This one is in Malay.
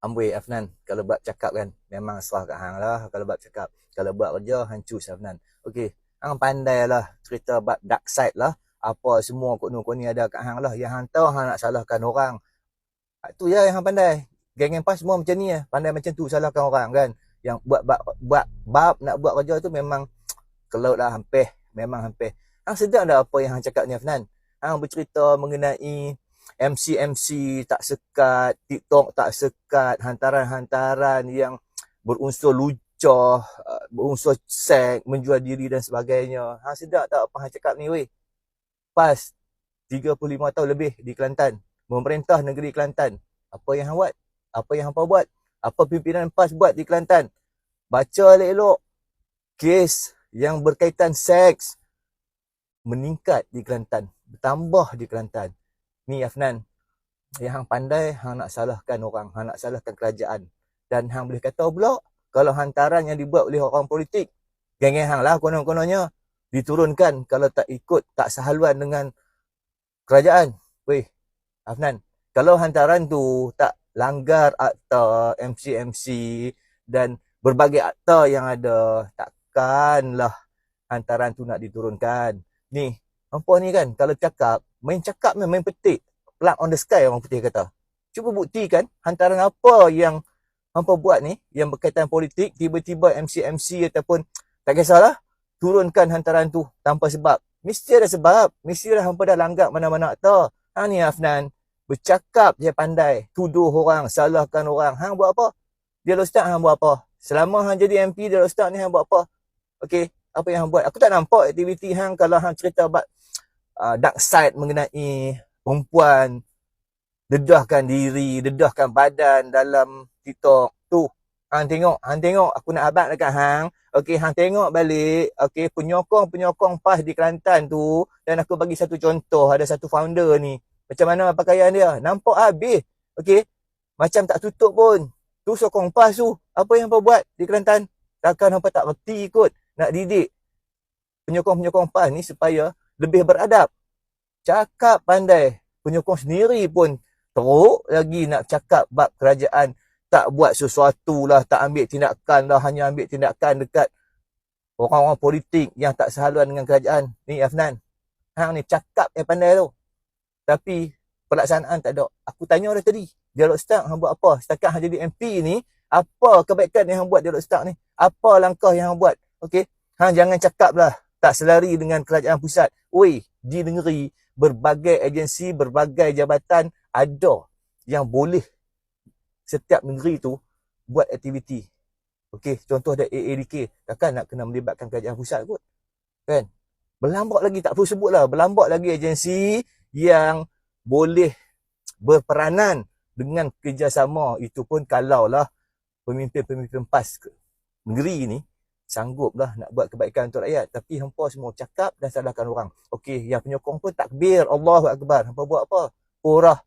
Amboi Afnan, kalau buat cakap kan, memang serah kat hang lah kalau buat cakap. Kalau buat kerja, choose Afnan. Okey, hang pandai lah cerita about dark side lah. Apa semua koni-koni ada kat hang lah. Yang hang tahu hang nak salahkan orang. Itu ya yang hang pandai. Geng pas semua macam ni lah. Pandai macam tu salahkan orang kan. Yang buat buat, buat bab nak buat kerja tu memang kelut lah hampir. Memang hampir. Hang sedar dah apa yang hang cakap ni Afnan. Hang bercerita mengenai MC-MC tak sekat, TikTok tak sekat, hantaran-hantaran yang berunsur lucah, uh, berunsur sek, menjual diri dan sebagainya. Ha sedap tak apa hang cakap ni weh? Pas 35 tahun lebih di Kelantan, memerintah negeri Kelantan. Apa yang buat? Apa yang hangpa buat? Apa pimpinan PAS buat di Kelantan? Baca elok-elok. Kes yang berkaitan seks meningkat di Kelantan, bertambah di Kelantan ni Afnan. Yang hang pandai hang nak salahkan orang hang nak salahkan kerajaan. Dan hang boleh kata pula kalau hantaran yang dibuat oleh orang politik geng-geng hang lah konon-kononnya diturunkan kalau tak ikut tak sehaluan dengan kerajaan. Weh Afnan kalau hantaran tu tak langgar akta MC-MC dan berbagai akta yang ada takkanlah hantaran tu nak diturunkan. Ni apa ni kan kalau cakap main cakap main petik. Plug on the sky orang putih kata. Cuba buktikan hantaran apa yang hampa buat ni yang berkaitan politik tiba-tiba MC-MC ataupun tak kisahlah turunkan hantaran tu tanpa sebab. Mesti ada sebab. Mesti dah hampa dah langgap mana-mana akta ha ni Afnan bercakap je pandai. Tuduh orang salahkan orang. Hang buat apa? Dia ustaz hang buat apa? Selama hang jadi MP dia ustaz ni hang buat apa? Okey apa yang hang buat? Aku tak nampak aktiviti hang kalau hang cerita about uh, dark side mengenai perempuan dedahkan diri, dedahkan badan dalam TikTok tu. Hang tengok, hang tengok aku nak abad dekat hang. Okey, hang tengok balik. Okey, penyokong-penyokong PAS di Kelantan tu dan aku bagi satu contoh, ada satu founder ni. Macam mana pakaian dia? Nampak habis. Okey. Macam tak tutup pun. Tu sokong PAS tu. Apa yang apa buat di Kelantan? Takkan apa tak reti ikut nak didik penyokong-penyokong PAS ni supaya lebih beradab. Cakap pandai. Penyokong sendiri pun teruk lagi nak cakap bab kerajaan tak buat sesuatu lah, tak ambil tindakan lah, hanya ambil tindakan dekat orang-orang politik yang tak sehaluan dengan kerajaan. Ni Afnan. Hang ni cakap yang pandai tu. Tapi pelaksanaan tak ada. Aku tanya dah tadi. Dialog Stark hang buat apa? Setakat hang jadi MP ni, apa kebaikan yang hang buat Dialog Stark ni? Apa langkah yang hang buat? Okey. Hang jangan cakap lah tak selari dengan kerajaan pusat. Oi, di negeri berbagai agensi, berbagai jabatan ada yang boleh setiap negeri tu buat aktiviti. Okey, contoh ada AADK. Takkan nak kena melibatkan kerajaan pusat kot. Kan? Berlambak lagi, tak perlu sebut lah. Berlambak lagi agensi yang boleh berperanan dengan kerjasama. Itu pun kalau lah pemimpin-pemimpin PAS negeri ni sanggup lah nak buat kebaikan untuk rakyat. Tapi hampa semua cakap dan salahkan orang. Okey, yang penyokong pun takbir. Allahu Akbar. Hampa buat apa? Urah